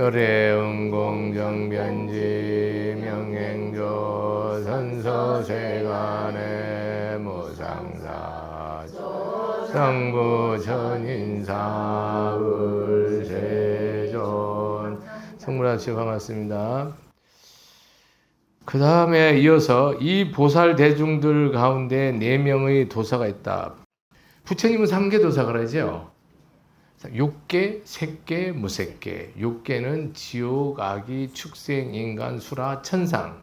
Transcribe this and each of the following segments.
열애응공정변지 명행조 선서세간의 무상사 성부천인사 을세존 성문화씨 반갑습니다. 그 다음에 이어서 이 보살 대중들 가운데 네 명의 도사가 있다. 부처님은 삼계 도사 그러죠. 육계, 색계, 무색계. 육계는 지옥, 악이, 축생, 인간, 수라, 천상.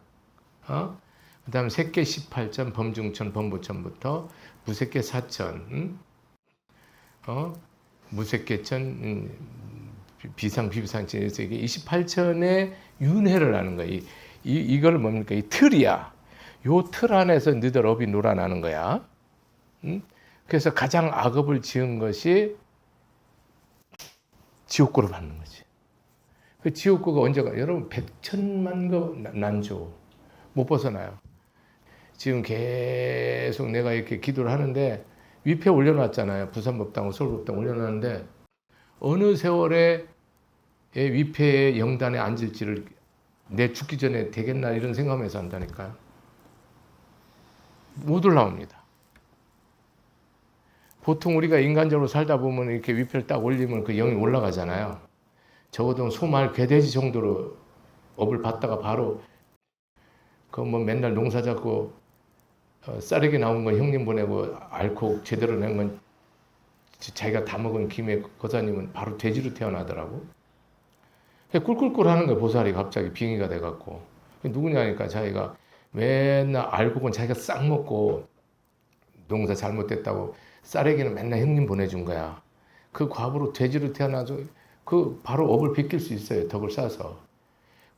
어? 그 다음 색계 18천, 범중천, 범부천부터 무색계 4천. 응? 어? 무색계천, 음, 비상, 비비상천 이게 28천의 윤회를 하는 거야. 이, 이 이걸 뭡니까? 이 틀이야. 요 틀 안에서 너들 업이 놀아나는 거야. 응? 그래서 가장 악업을 지은 것이 지옥고를 받는 거지. 그 지옥고가 언제가 여러분 백천만 거 난조 못 벗어나요. 지금 계속 내가 이렇게 기도를 하는데 위패 올려놨잖아요. 부산법당, 서울법당 올려놨는데 어느 세월에 위패의 영단에 앉을지를 내 죽기 전에 되겠나 이런 생각하면서 한다니까요. 못 올라옵니다. 보통 우리가 인간적으로 살다 보면 이렇게 위패를 딱 올리면 그 영이 올라가잖아요. 적어도 소말 괴돼지 정도로 업을 받다가 바로 그 뭐 맨날 농사 잡고 어, 쌀에게 나온 건 형님 보내고 앓고 제대로 낸 건 자기가 다 먹은 김에 거사님은 바로 돼지로 태어나더라고. 꿀꿀꿀 하는 거야 보살이 갑자기 빙의가 돼갖고 누구냐니까 자기가 맨날 알고는 자기가 싹 먹고 농사 잘못됐다고 쌀에게는 맨날 형님 보내준 거야. 그 과부로 돼지로 태어나서 그 바로 업을 베낄 수 있어요. 덕을 쌓아서.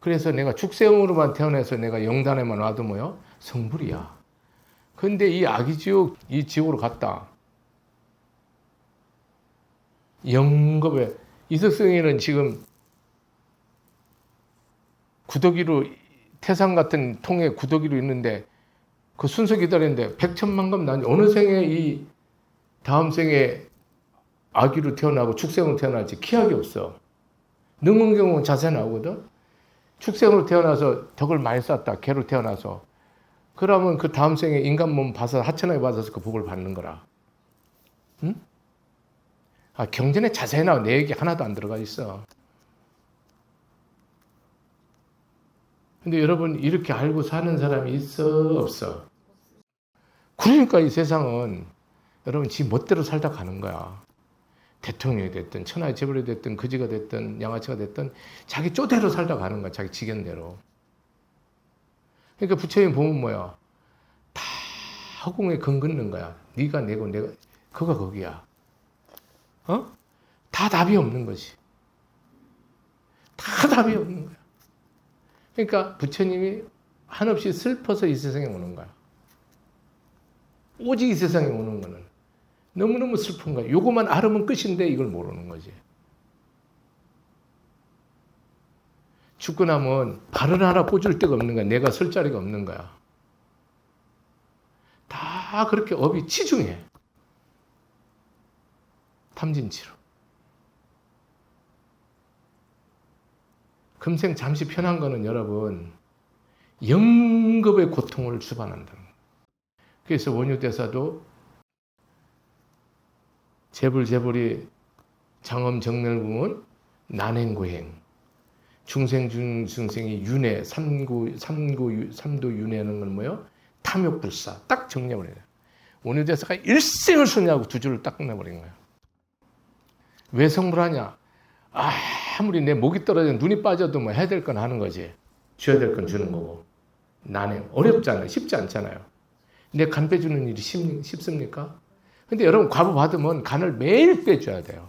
그래서 내가 축생으로만 태어나서 내가 영단에만 와도 뭐요? 성불이야. 근데 이 아기 지옥, 이 지옥으로 갔다. 영겁에 이석성이는 지금 구더기로 태산 같은 통에 구더기로 있는데 그 순서 기다리는데 백천만금 난 어느 생에 이 다음 생에 아기로 태어나고 축생으로 태어날지 기약이 없어. 능은 경우는 자세 나오거든. 축생으로 태어나서 덕을 많이 쌓았다. 개로 태어나서. 그러면 그 다음 생에 인간 몸 봐서 하천하게 받아서 그 복을 받는 거라. 응? 아, 경전에 자세히 나와. 내 얘기 하나도 안 들어가 있어. 근데 여러분, 이렇게 알고 사는 사람이 있어? 없어? 그러니까 이 세상은 여러분 지 멋대로 살다 가는 거야. 대통령이 됐든 천하의 재벌이 됐든 거지가 됐든 양아치가 됐든 자기 쪼대로 살다 가는 거야. 자기 지견대로. 그러니까 부처님 보면 뭐야? 다 허공에 건 긋는 거야. 네가 내고 내가 그거 거기야. 어? 다 답이 없는 거지. 다 답이 없는 거야. 그러니까 부처님이 한없이 슬퍼서 이 세상에 오는 거야. 오직 이 세상에 오는 거는 너무너무 슬픈 거야. 요것만 알으면 끝인데 이걸 모르는 거지. 죽고 나면 발을 하나 꽂을 데가 없는 거야. 내가 설 자리가 없는 거야. 다 그렇게 업이 치중해. 탐진치로. 금생 잠시 편한 거는 여러분 영급의 고통을 주반한다는 거예요. 그래서 원효대사도 재불재불이 장엄 정멸궁은 난행고행 중생 중승생이 윤회 삼구 삼구 삼도 윤회는 건 뭐요? 탐욕불사 딱 정리해 버려요. 원효대사가 일생을 소냐고 두 줄을 딱 끝내버린 거예요. 왜 성불하냐? 아무리 내 목이 떨어져 눈이 빠져도 뭐 해야 될 건 하는 거지. 줘야 될 건 주는 거고. 난행 어렵잖아요. 쉽지 않잖아요. 내간 빼주는 일이 쉽, 쉽습니까? 근데 여러분 과부 받으면 간을 매일 빼줘야 돼요.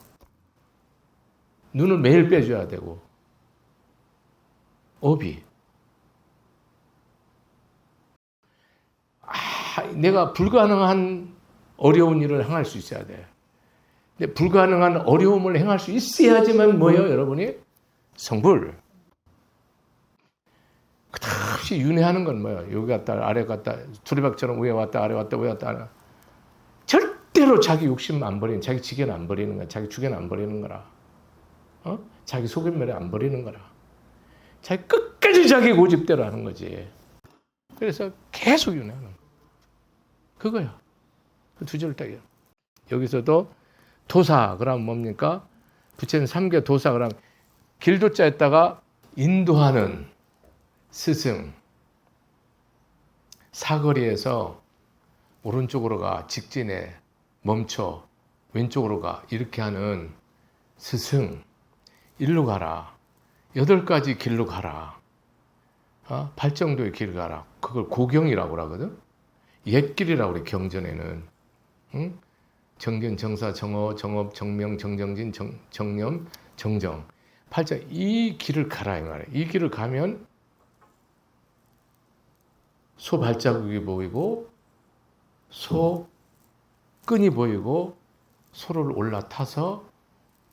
눈을 매일 빼줘야 되고 업이 아, 내가 불가능한 어려운 일을 행할 수 있어야 돼. 근데 불가능한 어려움을 행할 수 있어야지만 뭐예요, 여러분이? 성불. 끝없이 윤회하는 건 뭐예요? 여기 갔다 아래 갔다 두리박처럼 위에 왔다 아래 왔다 위에 왔다 아래. 절대로 자기 욕심 안 버리는 자기 지견 안 버리는 거야. 자기 주견 안 버리는 거라. 어? 자기 소견면에 안 버리는 거라. 자기 끝까지 자기 고집대로 하는 거지. 그래서 계속 윤회하는 거. 그거야. 그두줄 딱이야. 여기서도 도사 그러면 뭡니까? 부처님 삼계 도사 그러면 길도자에다가 인도하는 스승 사거리에서 오른쪽으로 가 직진해 멈춰 왼쪽으로 가 이렇게 하는 스승 일로 가라. 여덟 가지 길로 가라. 어? 발정도의 길 가라. 그걸 고경이라고 하거든? 옛길이라고 그래 경전에는. 응? 정견 정사 정어 정업 정명 정정진 정, 정념 정정. 팔자 이 길을 가라 이 말이야. 이 길을 가면 소 발자국이 보이고 소 끈이 보이고 소를 올라타서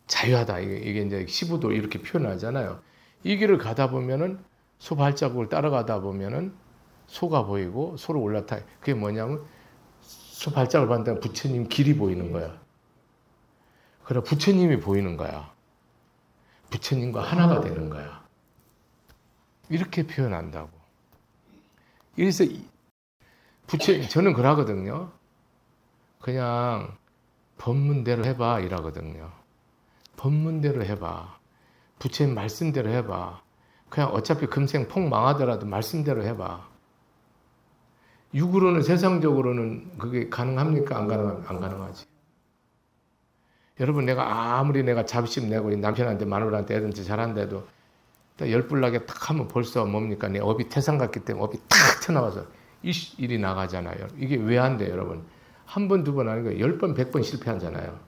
자유하다. 이게, 이게 이제 시부도 이렇게 표현하잖아요. 이 길을 가다 보면은 소 발자국을 따라가다 보면은 소가 보이고 소를 올라타. 그게 뭐냐면 소 발자국을 봤는데 부처님 길이 보이는 거야. 그래 부처님이 보이는 거야. 부처님과 하나가 되는 거야. 이렇게 표현한다고. 그래서 이- 부처 저는 그러거든요. 그냥 법문대로 해봐 이러거든요. 법문대로 해봐. 부처님 말씀대로 해봐. 그냥 어차피 금생 폭 망하더라도 말씀대로 해봐. 육으로는 세상적으로는 그게 가능합니까? 안 가능 안 가능하지. 여러분 내가 아무리 내가 자부심 내고 남편한테 마누라한테 애들한테 잘한데도 딱 열불나게 탁 하면 벌써 뭡니까? 내 업이 태산 같기 때문에 업이 탁 튀어나와서 이 일이 나가잖아요. 이게 왜 안 돼요, 여러분? 한 번, 두번거열 번, 백 번 실패하잖아요.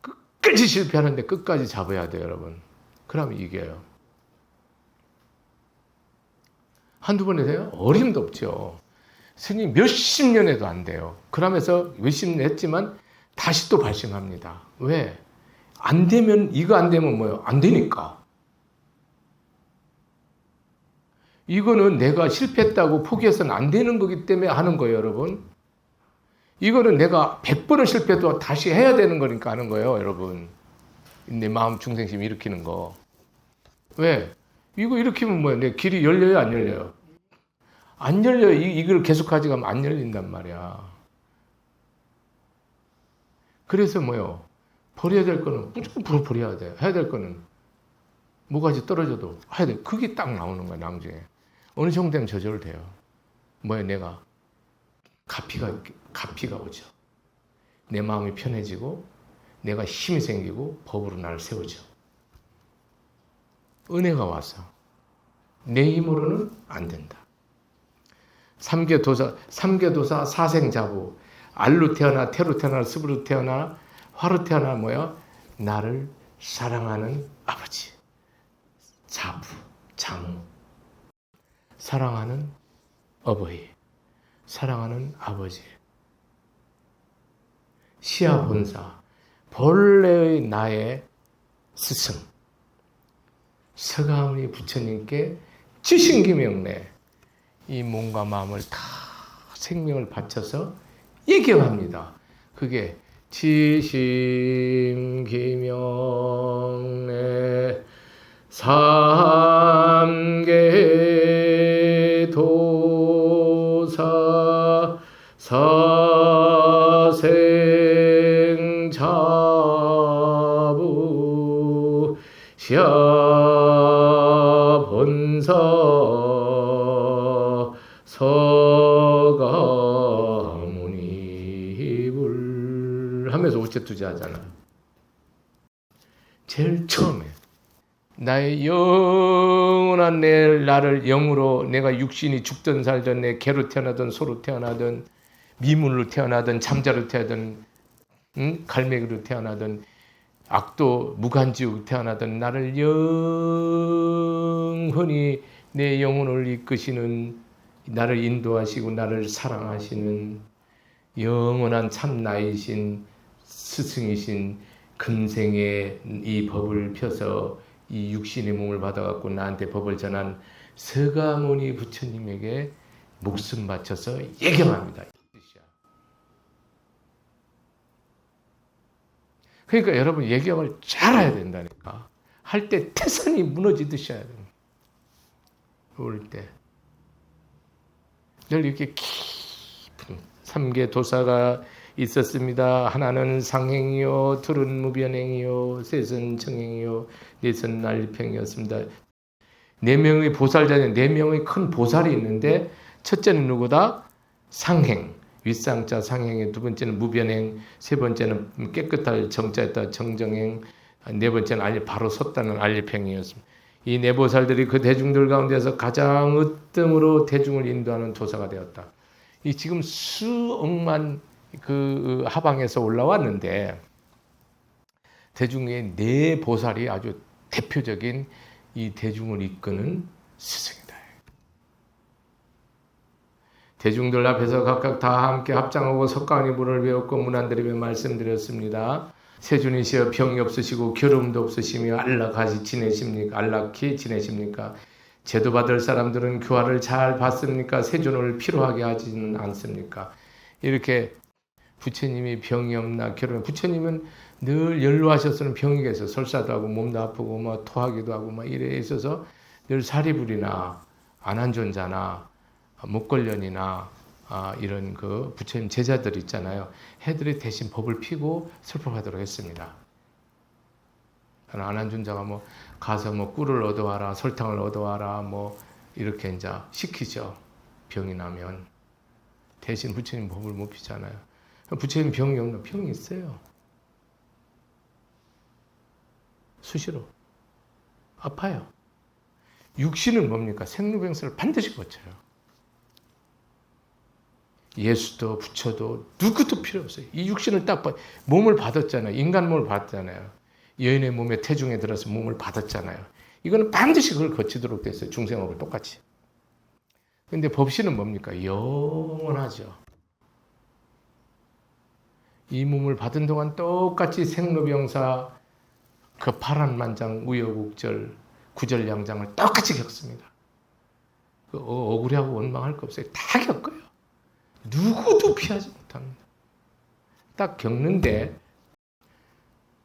끝까지 실패하는데 끝까지 잡아야 돼요, 여러분. 그러면 이겨요. 한두 번 해서요? 어림도 없죠. 스님 몇십 년 해도 안 돼요. 그러면서 몇십 년 했지만 다시 또 발생합니다. 왜? 안 되면, 이거 안 되면 뭐예요? 안 되니까. 이거는 내가 실패했다고 포기해서는 안 되는 거기 때문에 하는 거예요, 여러분. 이거는 내가 100번을 실패해도 다시 해야 되는 거니까 하는 거예요, 여러분. 내 마음 중생심 일으키는 거. 왜? 이거 일으키면 뭐야? 내 길이 열려요, 안 열려요? 안 열려요. 이, 이걸 계속 가져가면 안 열린단 말이야. 그래서 뭐요? 버려야 될 거는 무조건 버려야 돼. 해야 될 거는 뭐가지 떨어져도 해야 돼. 그게 딱 나오는 거야, 나중에. 어느 정도 되면 저절돼요. 뭐야, 내가 가피가 가피가 오죠. 내 마음이 편해지고 내가 힘이 생기고 법으로 나를 세우죠. 은혜가 와서 내 힘으로는 안 된다. 삼계 도사 삼계 도사 사생자부 알로 태어나 태로 태어나 습으로 태어나 화로 태어나 뭐야 나를 사랑하는 아버지 자부 장우 사랑하는 어버이 사랑하는 아버지 시아 본사 본래의 나의 스승 서가모니 부처님께 지신기명내 이 몸과 마음을 다 생명을 바쳐서 얘기합니다. 그게 지심기명내 삼계 사 사생자부 시아 본사 서가모니불 하면서 우체투지 하잖아. 제일 처음에 나의 영원한 내 나를 영으로 내가 육신이 죽든 살든 내 개로 태어나든 소로 태어나든 미문으로 태어나든 잠자로 태어나든 응? 갈매기로 태어나든 악도 무간지옥 태어나든 나를 영원히 내 영혼을 이끄시는 나를 인도하시고 나를 사랑하시는 영원한 참 나이신 스승이신 금생에 이 법을 펴서 이 육신의 몸을 받아갖고 나한테 법을 전한 서가모니 부처님에게 목숨 바쳐서 예경합니다. 이 뜻이야. 그러니까 여러분 예경을 잘해야 된다니까. 할 때 태산이 무너지듯이 해야 됩니다. 올 때. 늘 이렇게 깊은 삼계 도사가 있었습니다. 하나는 상행이요, 둘은 무변행이요, 셋은 청행이요, 넷은 난립행이었습니다. 네 명의 보살자는 네 명의 큰 보살이 있는데 첫째는 누구다? 상행, 윗상자 상행의 두 번째는 무변행, 세 번째는 깨끗할 정자였다 정정행, 네 번째는 알리 바로 섰다는 알리팽이었습니다. 이 네 보살들이 그 대중들 가운데서 가장 으뜸으로 대중을 인도하는 도사가 되었다. 이 지금 수억만 그 하방에서 올라왔는데 대중의 네 보살이 아주 대표적인 이 대중을 이끄는 스승이다. 대중들 앞에서 각각 다 함께 합장하고 석가모니 불을 배웠고 문안드리며 말씀드렸습니다. 세준이시여 병이 없으시고 결음도 없으시며 안락하시 지내십니까? 안락히 지내십니까? 제도 받을 사람들은 교화를 잘 받습니까? 세존을 필요하게 하지는 않습니까? 이렇게 부처님이 병이 없나 결혼 부처님은 늘 연로하셨으면 병이 계서 설사도 하고 몸도 아프고 뭐 토하기도 하고 막 이래 있어서 늘 사리불이나 안한존자나 목걸련이나 아, 이런 그 부처님 제자들 있잖아요. 해들이 대신 법을 피고 설법하도록 했습니다. 안한존자가 뭐 가서 뭐 꿀을 얻어와라, 설탕을 얻어와라, 뭐 이렇게 이제 시키죠. 병이 나면 대신 부처님 법을 못 피잖아요. 부처님 병이 없나? 병이 있어요. 수시로 아파요. 육신은 뭡니까? 생로병사를 반드시 거쳐요. 예수도 부처도 누구도 필요 없어요. 이 육신을 딱 봐. 몸을 받았잖아요. 인간 몸을 받았잖아요. 여인의 몸에 태중에 들어서 몸을 받았잖아요. 이거는 반드시 그걸 거치도록 됐어요. 중생하고 똑같이. 근데 법신은 뭡니까? 영원하죠. 이 몸을 받은 동안 똑같이 생로병사 그 파란만장 우여곡절 구절양장을 똑같이 겪습니다. 그 어, 억울하고 원망할 거 없어요. 다 겪어요. 누구도 피하지 못합니다. 딱 겪는데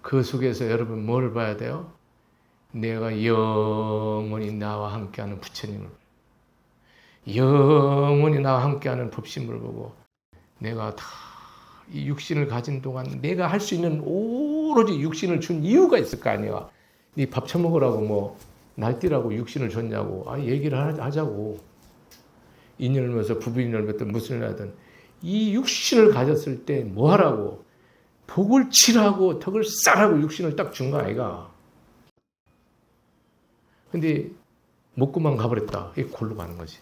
그 속에서 여러분 뭘 봐야 돼요? 내가 영원히 나와 함께하는 부처님을 영원히 나와 함께하는 법심을 보고 내가 다 이 육신을 가진 동안 내가 할 수 있는 오로지 육신을 준 이유가 있을 거 아니야. 네밥 처먹으라고 뭐 날뛰라고 육신을 줬냐고 아 얘기를 하자고 인연을 맺어서 부부인연을 맺든 무슨 일 하든 이 육신을 가졌을 때 뭐 하라고 복을 칠하고 덕을 쌓라고 육신을 딱 준 거 아이가. 근데 먹고만 가버렸다. 이게 골로 가는 거지.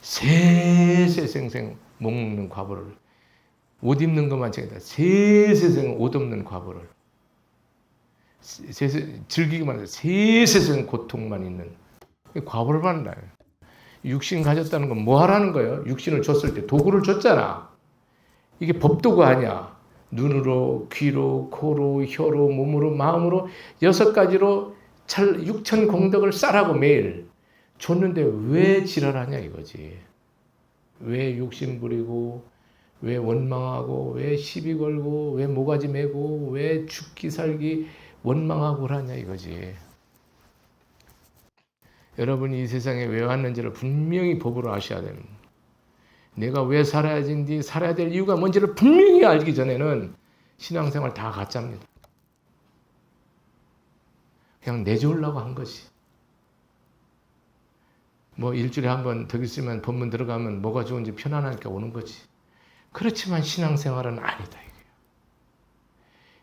세세생생 먹는 과보를 옷 입는 것만 챙긴다. 세세생 옷 없는 과보를 세세, 즐기기만 해서 세세생 고통만 있는 과보를 받는다. 육신 가졌다는 건 뭐 하라는 거예요? 육신을 줬을 때 도구를 줬잖아. 이게 법도구 아니야. 눈으로, 귀로, 코로, 혀로, 몸으로, 마음으로 여섯 가지로 육천 공덕을 쌓라고 매일 줬는데 왜 지랄하냐 이거지. 왜 욕심 부리고 왜 원망하고 왜 시비 걸고 왜 모가지 메고 왜 죽기 살기 원망하고 하냐 이거지. 여러분이 이 세상에 왜 왔는지를 분명히 법으로 아셔야 됩니다. 내가 왜 살아야 되는지 살아야 될 이유가 뭔지를 분명히 알기 전에는 신앙생활 다 가짜입니다. 그냥 내주려고 한 것이. 뭐 일주일에 한 번 더 있으면 본문 들어가면 뭐가 좋은지 편안하니까 오는 거지. 그렇지만 신앙생활은 아니다 이거예요.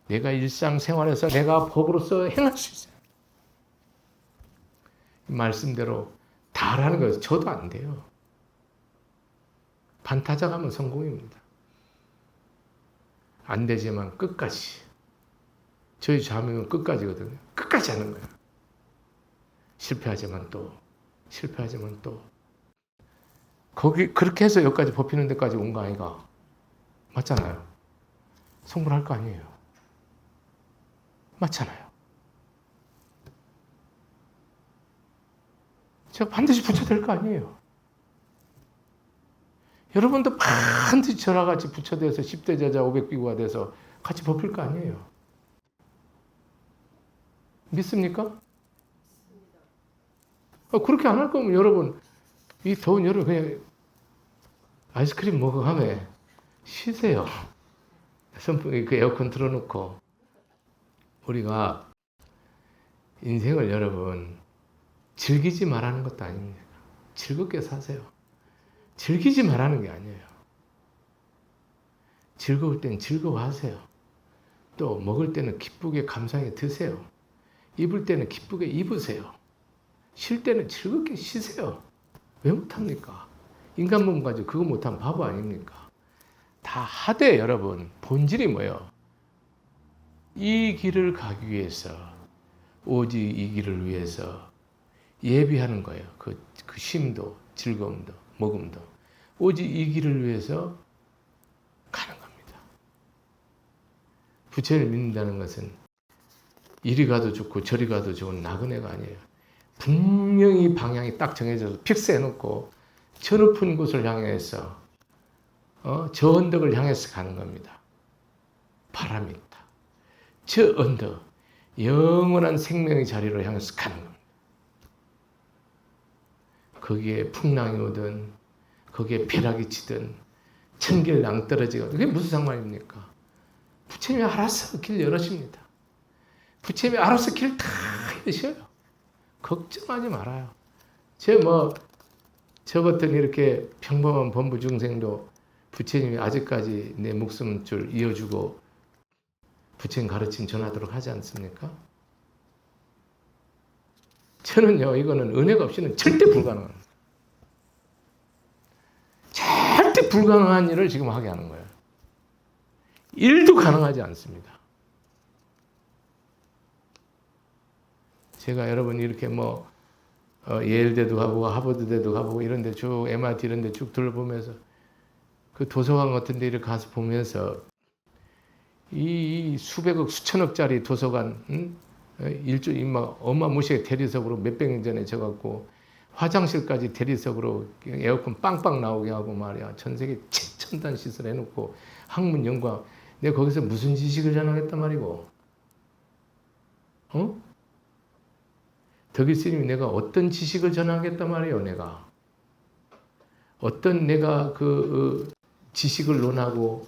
내가 일상생활에서 내가 법으로서 행할 수 있어요. 말씀대로 다 하라는 거예요. 저도 안 돼요. 반타작 하면 성공입니다. 안 되지만 끝까지. 저희 자명은 끝까지거든요. 끝까지 하는 거야. 실패하지만 또, 실패하지만 또. 거기, 그렇게 해서 여기까지 뽑히는 데까지 온 거 아이가? 맞잖아요. 성불할 거 아니에요. 맞잖아요. 제가 반드시 부처 될거 아니에요. 여러분도 반드시 저랑 같이 부처 돼서 10대 제자 500비구가 돼서 같이 법힐 거 아니에요. 믿습니까? 어, 그렇게 안 할 거면 여러분 이 더운 여름 그냥 아이스크림 먹어 가며 쉬세요. 선풍기 그 에어컨 틀어놓고 우리가 인생을 여러분 즐기지 말하는 것도 아닙니다. 즐겁게 사세요. 즐기지 말하는 게 아니에요. 즐거울 땐 즐거워하세요. 또 먹을 때는 기쁘게 감사하게 드세요. 입을 때는 기쁘게 입으세요. 쉴 때는 즐겁게 쉬세요. 왜 못합니까? 인간 몸 가지고 그거 못하면 바보 아닙니까? 다 하되 여러분 본질이 뭐예요? 이 길을 가기 위해서 오직 이 길을 위해서 예비하는 거예요. 그, 그 쉼도 즐거움도 먹음도 오직 이 길을 위해서 가는 겁니다. 부처를 믿는다는 것은 이리 가도 좋고 저리 가도 좋은 나그네가 아니에요. 분명히 방향이 딱 정해져서 픽스해놓고 저 높은 곳을 향해서 어, 저 언덕을 향해서 가는 겁니다. 바람이 있다. 저 언덕, 영원한 생명의 자리로 향해서 가는 겁니다. 거기에 풍랑이 오든, 거기에 벼락이 치든, 천길 낭떠러지가 그게 무슨 상관입니까? 부처님이 알아서 길 열어십니다. 부처님이 알아서 길다 여셔요. 걱정하지 말아요. 제 뭐, 저 같은 이렇게 평범한 범부 중생도 부처님이 아직까지 내 목숨줄 이어주고 부처님 가르침 전하도록 하지 않습니까? 저는요, 이거는 은혜가 없이는 절대 불가능합니다. 절대 불가능한 일을 지금 하게 하는 거예요. 일도 가능하지 않습니다. 제가 여러분 이렇게 뭐 어, 예일대도 가보고 하버드대도 가보고 이런 데 쭉 MIT 이런 데 쭉 둘러보면서 그 도서관 같은 데 이렇게 가서 보면서 이, 이 수백억 수천억짜리 도서관 응? 어, 일주 막 어마무시하게 대리석으로 몇백 년 전에 져갖고 화장실까지 대리석으로 에어컨 빵빵 나오게 하고 말이야 전 세계 최첨단 시설 해놓고 학문 연구학 내가 거기서 무슨 지식을 전하겠단 말이고 어? 덕일 스님이 내가 어떤 지식을 전하겠단 말이에요, 내가. 어떤 내가 그 어, 지식을 논하고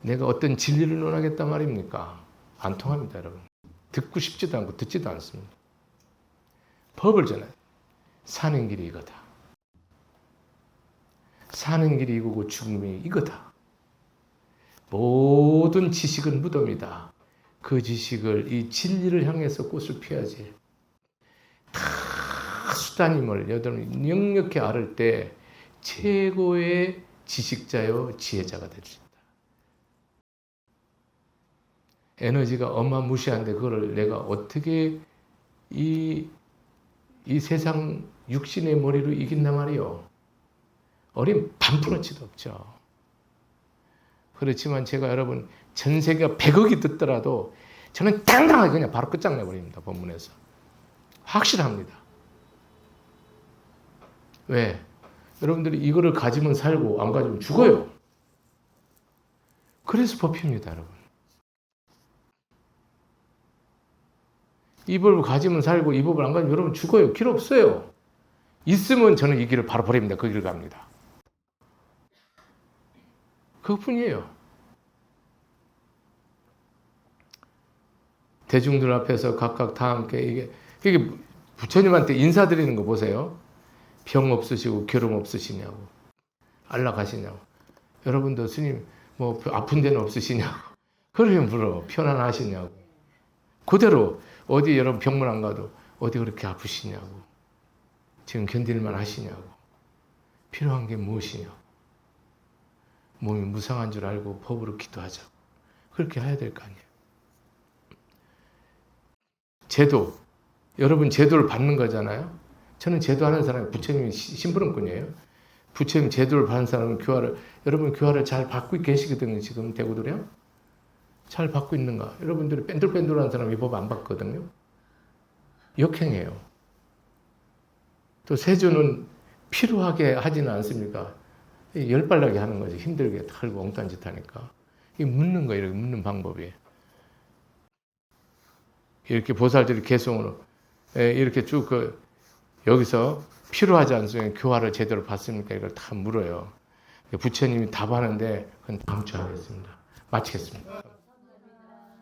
내가 어떤 진리를 논하겠단 말입니까? 안 통합니다, 여러분. 듣고 싶지도 않고 듣지도 않습니다. 법을 전해. 사는 길이 이거다. 사는 길이 이거고 죽음이 이거다. 모든 지식은 무덤이다. 그 지식을 이 진리를 향해서 꽃을 피워야지. 다 수단임을 여러분 영역히 알을 때 최고의 지식자요 지혜자가 있다. 에너지가 어마무시한데 그거를 내가 어떻게 이, 이 세상 육신의 머리로 이긴단 말이요. 어린 반푼어치도 없죠. 그렇지만 제가 여러분 전 세계가 100억이 듣더라도 저는 당당하게 그냥 바로 끝장내 버립니다. 본문에서. 확실합니다. 왜? 여러분들이 이거를 가지면 살고 안 가지면 죽어요. 그래서 법입니다, 여러분. 이 법을 가지면 살고 이 법을 안 가지면 여러분 죽어요. 길 없어요. 있으면 저는 이 길을 바로 버립니다. 그 길을 갑니다. 그것뿐이에요. 대중들 앞에서 각각 다 함께 이게 이게 부처님한테 인사드리는 거 보세요. 병 없으시고 결혼 없으시냐고. 안락하시냐고. 여러분도 스님 뭐 아픈 데는 없으시냐고. 그러면 물어. 편안하시냐고. 그대로 어디 여러분 병문 안 가도 어디 그렇게 아프시냐고. 지금 견딜만 하시냐고. 필요한 게 무엇이냐고. 몸이 무상한 줄 알고 법으로 기도하자고. 그렇게 해야 될 거 아니에요. 제도, 여러분 제도를 받는 거잖아요. 저는 제도하는 사람이 부처님이 심부름꾼이에요. 부처님 제도를 받는 사람은 교화를 여러분 교화를 잘 받고 계시거든요. 지금 대구들이요. 잘 받고 있는가? 여러분들이 뺀돌뺀돌한 사람이 법 안 받거든요. 역행해요. 또 세조는 필요하게 하지는 않습니까? 열발나게 하는 거지. 힘들게 털고 엉뚱한 짓 하니까. 이 묻는 거 이렇게 묻는 방법이. 이렇게 보살들이 개성으로 예, 이렇게 쭉 그 여기서 필요하지 않으면 교화를 제대로 받습니까? 이걸 다 물어요. 부처님이 답하는데 그건 다음 주에 하겠습니다. 마치겠습니다.